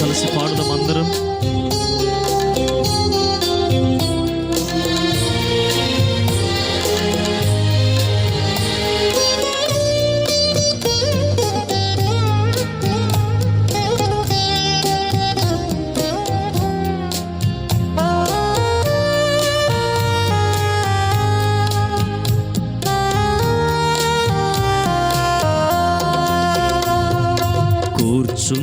Kalesi Fahru'da Mandır'ın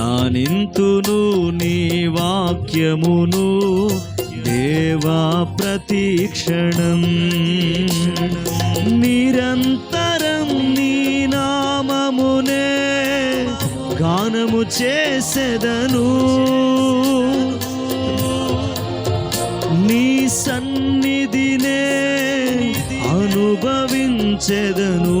ధ్యానింతును నీ వాక్యమును దేవా ప్రతీక్షణం. నిరంతరం నీ నామమునే గానము చేసెదను. నీ సన్నిధినే అనుభవించెదను.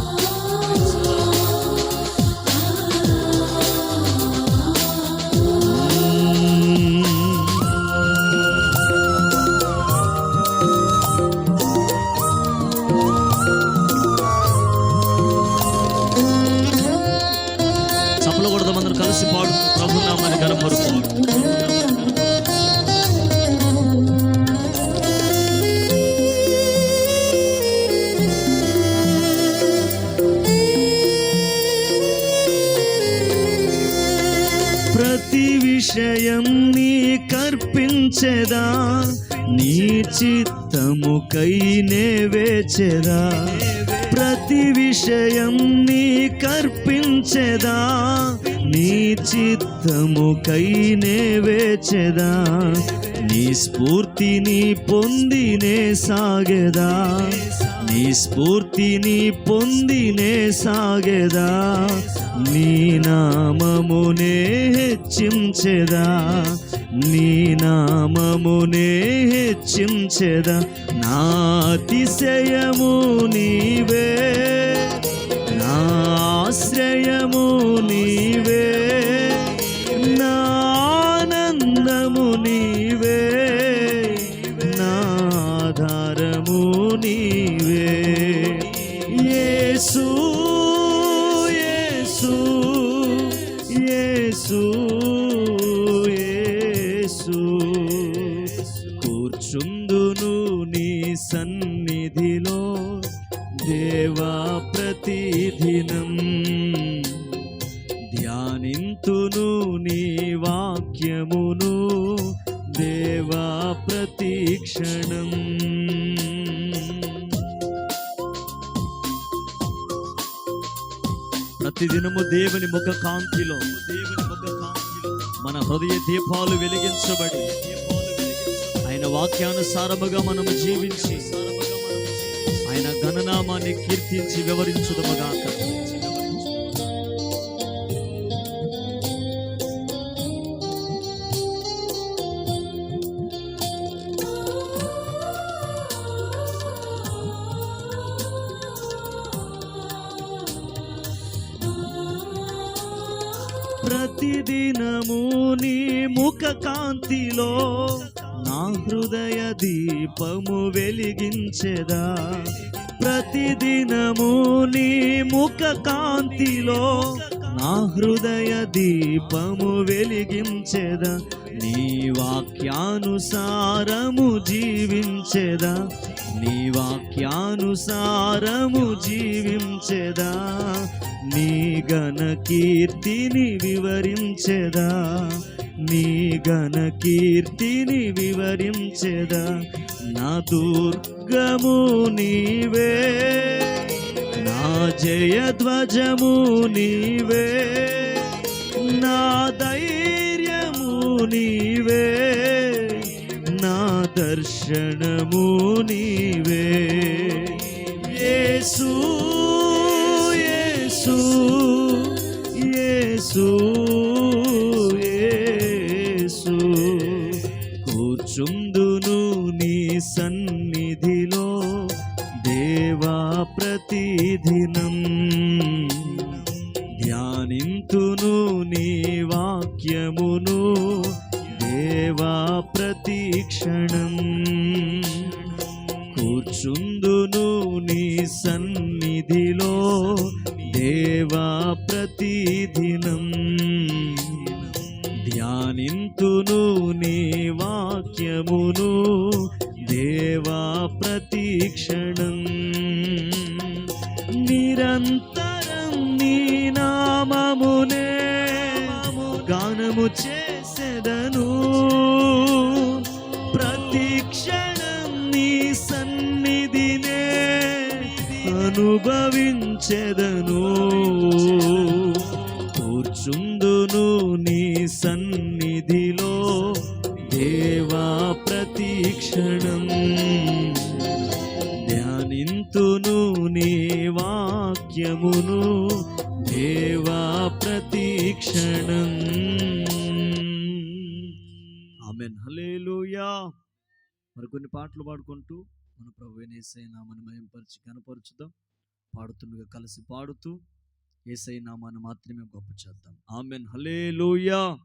కర్పించెదా నీ చిత్తముకై వేచెదా? ప్రతి విషయం నీ కర్పించెదా? నీ చిత్తముకై నే వేచెదా? నీ స్ఫూర్తిని పొందినే సాగెదా? నీ స్ఫూర్తిని పొందినే సాగెదా? నీ నామమునే హెచ్చించెదా? నీ నామమునే హెచ్చించెదా. నాతిశయము నీవే. నా ఆశ్రయము నీవే ప్రతిదినం. ధ్యానింతును నీ వాక్యమును దేవా ప్రతీక్షణం. ప్రతిదినము దేవుని ముఖ కాంతిలో దేవుని ముఖ కాంతిలో మన హృదయ దీపాలు వెలిగించబడి ఆయన వాక్యానుసారముగా మనము జీవించి ఆయన ఘననామాన్ని కీర్తించి వివరించుదముగాక. ప్రతిదినము నీ ముఖ కాంతిలో నా హృదయ దీపము వెలిగించెదా. ప్రతిదినము నీ ముఖ కాంతిలో నా హృదయ దీపము వెలిగించెదా. నీ వాక్యానుసారము జీవించెదా. నీ వాక్యానుసారము జీవించెదా. నీ గణ కీర్తిని వివరించెదా. నీ ఘన కీర్తిని వివరించెదా. నా దుర్గము నీవే. నా జయధ్వజము నీవే. నా ధైర్యము నీవే. నా దర్శనము నీవే. యేసు యేసు యేసు. నీలో దేవా ప్రతిదినం. ధ్యానింతును నీ వాక్యమును దేవా ప్రతీక్షణం. నిరంతరం నీ నామమునే గానము చేసెదను. అనుభవించెదను. కూర్చుందును నీ సన్నిధిలో దేవా ప్రతీక్షణం. ధ్యానింతును నీ వాక్యమును దేవా ప్రతిక్షణం. ఆమెన్. హలేలుయా మరి కొన్ని పాటలు పాడుకుంటూ మన ప్రభు మనం నామని మయంపరిచి కనపరుచుదాం పాడుతుండగా కలిసి పాడుతూ ఏసై నామాన్ని మాత్రమే గొప్ప చేద్దాం. ఆమెన్. హల్లెలూయా.